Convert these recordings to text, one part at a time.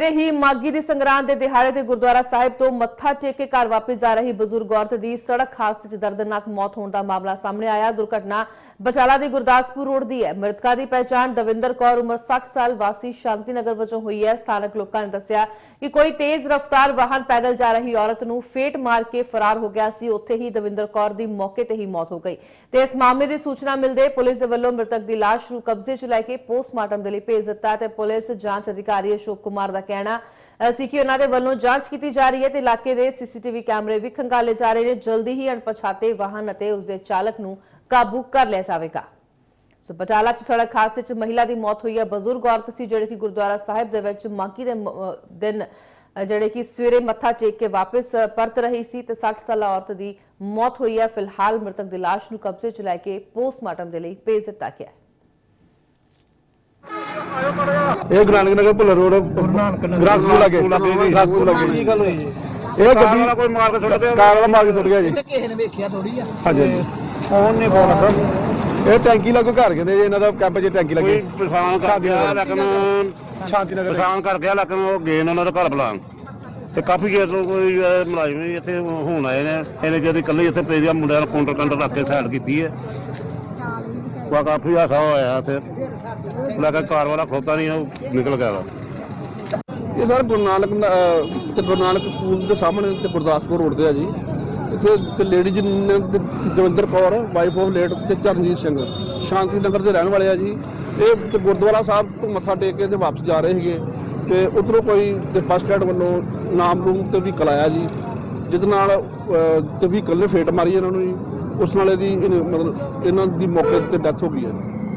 ਸਵੇਰੇ ਹੀ ਮਾਗੀ ਦੀ ਸੰਗਰਾਂਦ ਦੇ ਦਿਹਾੜੇ ਤੇ ਗੁਰਦੁਆਰਾ ਸਾਹਿਬ ਤੋਂ ਮੱਥਾ ਟੇਕ ਕੇ ਘਰ ਵਾਪਸ ਜਾ ਰਹੀ ਬਜ਼ੁਰਗ ਔਰਤ ਦੀ ਸੜਕ ਹਾਦਸੇ 'ਚ ਦਰਦਨਾਕ ਮੌਤ ਹੋਣ ਦਾ ਮਾਮਲਾ ਸਾਹਮਣੇ ਆਇਆ। ਦੁਰਘਟਨਾ ਬਚਾਲਾ ਦੀ ਗੁਰਦਾਸਪੁਰ ਰੋਡ ਦੀ ਹੈ। ਮ੍ਰਿਤਕਾ ਦੀ ਪਹਿਚਾਣ ਦਵਿੰਦਰ ਕੌਰ, ਉਮਰ 60 ਸਾਲ, ਵਾਸੀ ਸ਼ਾਂਤੀ ਨਗਰ ਵਜੋਂ ਹੋਈ ਹੈ। ਸਥਾਨਕ ਲੋਕਾਂ ਨੇ ਦੱਸਿਆ ਕਿ ਕੋਈ ਤੇਜ਼ ਰਫ਼ਤਾਰ ਵਾਹਨ ਪੈਦਲ ਜਾ ਰਹੀ ਔਰਤ ਨੂੰ ਫੇਟ ਮਾਰ ਕੇ ਫਰਾਰ ਹੋ ਗਿਆ ਸੀ। ਉੱਥੇ ਹੀ ਦਵਿੰਦਰ ਕੌਰ ਦੀ ਮੌਕੇ ਤੇ ਹੀ ਮੌਤ ਹੋ ਗਈ। ਤੇ ਇਸ ਮਾਮਲੇ ਦੀ ਸੂਚਨਾ ਮਿਲਦੇ ਪੁਲਿਸ ਦੇ ਵੱਲੋਂ ਮ੍ਰਿਤਕ ਦੀ ਲਾਸ਼ ਨੂੰ ਕਬਜ਼ੇ 'ਚ ਲੈ ਕੇ ਪੋਸਟਮਾਰਟਮ ਦੇ ਲਈ ਭੇਜ ਦਿੱਤਾ ਤੇ ਪੁਲਿਸ ਜਾਂਚ ਅਧਿਕਾਰੀ ਅਸ਼ੋਕ ਕੁਮਾਰ ਦਾ ਕਹਿਣਾ ਸੀ ਕਿ ਉਹਨਾਂ ਦੇ ਵੱਲੋਂ ਜਾਂਚ ਕੀਤੀ ਜਾ ਰਹੀ ਹੈ ਤੇ ਇਲਾਕੇ ਦੇ ਸੀਸੀਟੀਵੀ ਕੈਮਰੇ ਵੀ ਖੰਗਾਲੇ ਜਾ ਰਹੇ ਨੇ। ਜਲਦੀ ਹੀ ਅਣਪਛਾਤੇ ਵਾਹਨ ਅਤੇ ਉਸ ਦੇ ਚਾਲਕ ਨੂੰ ਕਾਬੂ ਕਰ ਲਿਆ ਜਾਵੇਗਾ। ਸੋ ਬਟਾਲਾ ਚ ਸੜਕ ਹਾਦਸੇ ਚ ਮਹਿਲਾ ਦੀ ਮੌਤ ਹੋਈ ਹੈ। ਬਜ਼ੁਰਗ ਔਰਤ ਸੀ ਜਿਹੜੇ ਕਿ ਗੁਰਦੁਆਰਾ ਸਾਹਿਬ ਦੇ ਵਿੱਚ ਮਾਕੀ ਦੇ ਦਿਨ ਜਿਹੜੇ ਕਿ ਸਵੇਰੇ ਮੱਥਾ ਟੇਕ ਕੇ ਵਾਪਸ ਪਰਤ ਰਹੀ ਸੀ ਤੇ 60 ਸਾਲਾ ਔਰਤ ਦੀ ਮੌਤ ਹੋਈ ਹੈ। ਫਿਲਹਾਲ ਮ੍ਰਿਤਕ ਦੀ ਲਾਸ਼ ਨੂੰ ਕਬਜ਼ੇ ਚ ਲੈ ਕੇ ਪੋਸਟਮਾਰਟਮ ਦੇ ਲਈ ਭੇਜ ਦਿੱਤਾ ਗਿਆ ਹੈ। ਇਹ Guru Nanak Nagar Bhullar road grass school ਲੱਗੇ ਗ੍ਰਾਸ ਸਕੂਲ ਲੱਗੇ ਜੀ ਇਹ ਗੱਡੀ ਵਾਲਾ ਕੋਈ ਮਾਰ ਕੇ ਸੁੱਟ ਗਿਆ? ਕਾਰ ਵਾਲਾ ਮਾਰ ਕੇ ਸੁੱਟ ਗਿਆ ਜੀ। ਕਿਸੇ ਨੇ ਵੇਖਿਆ ਥੋੜੀ ਆ? ਹਾਂਜੀ ਹਾਂਜੀ। ਫੋਨ ਨਹੀਂ ਫੋਨ ਇਹ ਟੈਂਕੀ ਲੱਗੋ ਘਰ ਕਹਿੰਦੇ ਜੀ ਇਹਨਾਂ ਦਾ ਕੈਂਪ 'ਚ ਟੈਂਕੀ ਲੱਗੀ। ਕੋਈ ਪਛਾਣ ਕਰ ਗਿਆ ਲੇਕਿਨ ਸ਼ਾਂਤੀ ਨਗਰ ਪਛਾਣ ਕਰ ਗਿਆ ਲੇਕਿਨ ਉਹ ਗਏ ਨੇ ਉਹਨਾਂ ਦਾ ਘਰ ਬੁਲਾਉਣ। ਤੇ ਕਾਫੀ ਚਿਰ ਤੋਂ ਕੋਈ ਮੁਲਾਜ਼ਮ ਵੀ ਇੱਥੇ ਹੁਣ ਆਏ ਨੇ। ਇਹਨੇ ਜਿਹੜੀ ਇਕੱਲੇ ਇੱਥੇ ਪਏ ਆ ਮੁੰਡਿਆਂ ਨੂੰ ਕਾਊਂਟਰ ਕੰਟਰ ਰੱਖ ਕੇ ਸਾਈਡ ਕੀਤੀ ਹੈ। ਵਾ ਕਾਫੀ ਹਾਸਾ ਹੋਇਆ ਇੱਥੇ। ਲੇਕਿਨ ਕਾਰ ਵਾਲਾ ਖੋਤਾ ਨਹੀਂ ਉਹ ਨਿਕਲ ਗਿਆ ਵਾ। ਇਹ ਸਰ ਗੁਰੂ ਨਾਨਕ ਨ- ਅਹ ਤੇ ਗੁਰੂ ਨਾਨਕ ਸਕੂਲ ਦੇ ਸਾਹਮਣੇ ਤੇ ਗੁਰਦਾਸਪੁਰ ਰੋਡ ਤੇ ਆ ਜੀ। ਇੱਥੇ ਤੇ ਲੇਡੀ ਜੀ ਨੇ ਤੇ Davinder Kaur wife of late ਤੇ ਚਰਨਜੀਤ ਸਿੰਘ। ਸ਼ਾਂਤੀ ਨਗਰ ਦੇ ਰਹਿਣ ਵਾਲੇ ਆ ਜੀ। ਇਹ ਤੇ ਗੁਰਦੁਆਰਾ ਸਾਹਿਬ ਤੋਂ ਮੱਥਾ ਟੇਕ ਕੇ ਤੇ ਵਾਪਸ ਜਾ ਰਹੇ ਸੀਗੇ। ਤੇ ਉਧਰੋਂ ਕੋਈ ਤੇ ਬੱਸ ਸਟੈਂਡ ਵੱਲੋਂ ਨਾਮ ਰੂਮ ਤੇ ਵੀ ਕਲਾਇਆ ਜੀ। ਜਿਸ ਨਾਲ ਅਹ, ਤੇ ਵੀ ਕੱਲੇ ਫੇਟ ਮਾਰੀ ਇਹਨਾਂ ਨੂੰ ਜੀ। ਉਸ ਨਾਲ ਇਹਦੀ ਇਹਨੇ- ਮਤਲਬ ਇਹਨਾਂ ਦੀ ਮੌਕੇ ਤੇ ਡੈਥ ਹੋ ਗਈ ਹੈ।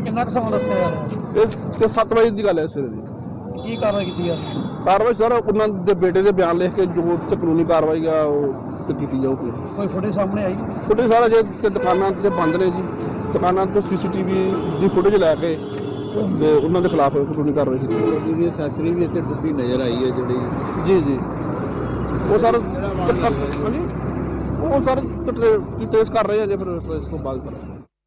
ਕਿੰਨਾ ਕੁ ਸਮਾਂ ਦੱਸਿਆ ਇਹ ਤੇ 7 ਵਜੇ ਦੀ ਗੱਲ ਹੈ ਸਵੇਰੇ ਦੀ। ਕੀ ਕਾਰਵਾਈ ਕੀਤੀ ਯਾਰ ਕਾਰਵਾਈ ਸਰ ਉਹਨਾਂ ਦੇ ਬੇਟੇ ਦੇ ਬਿਆਨ ਲਿਖ ਕੇ ਜੋ ਤੇ ਕਾਨੂੰਨੀ ਕਾਰਵਾਈ ਆ ਉਹ ਤੇ ਕੀਤੀ ਜਾਊਗੀ। ਕੋਈ ਫੁਟੇਜ ਸਾਹਮਣੇ ਆਈ? ਫੁਟੇਜ ਸਾਰਾ ਜੇ ਤੇ ਦੁਕਾਨਾਂ ਤੇ ਬੰਦ ਨੇ ਜੀ। ਦੁਕਾਨਾਂ ਤੋਂ ਸੀਸੀਟੀਵੀ ਦੀ ਫੁਟੇਜ ਲੈ ਕੇ ਤੇ ਉਹਨਾਂ ਦੇ ਖਿਲਾਫ ਕਾਨੂੰਨੀ ਕਾਰਵਾਈ ਕੀਤੀ ਜਾਊਗੀ। ਜਿਹੜੀ ਐਕਸੈਸਰੀ ਵੀ ਇੱਥੇ ਟੁੱਟੀ ਨਜ਼ਰ ਆਈ ਹੈ ਜਿਹੜੀ। ਜੀ ਜੀ। ਉਹ ਸਰ ਹਾਂਜੀ? ਉਹ ਸਰ ਟ੍ਰੇਸ ਕਰ ਰਹੇ ਆ ਜੇ ਫਿਰ ਟ੍ਰੇਸ ਤੋਂ ਬਾਅਦ। ਕਰਾਂਗੇ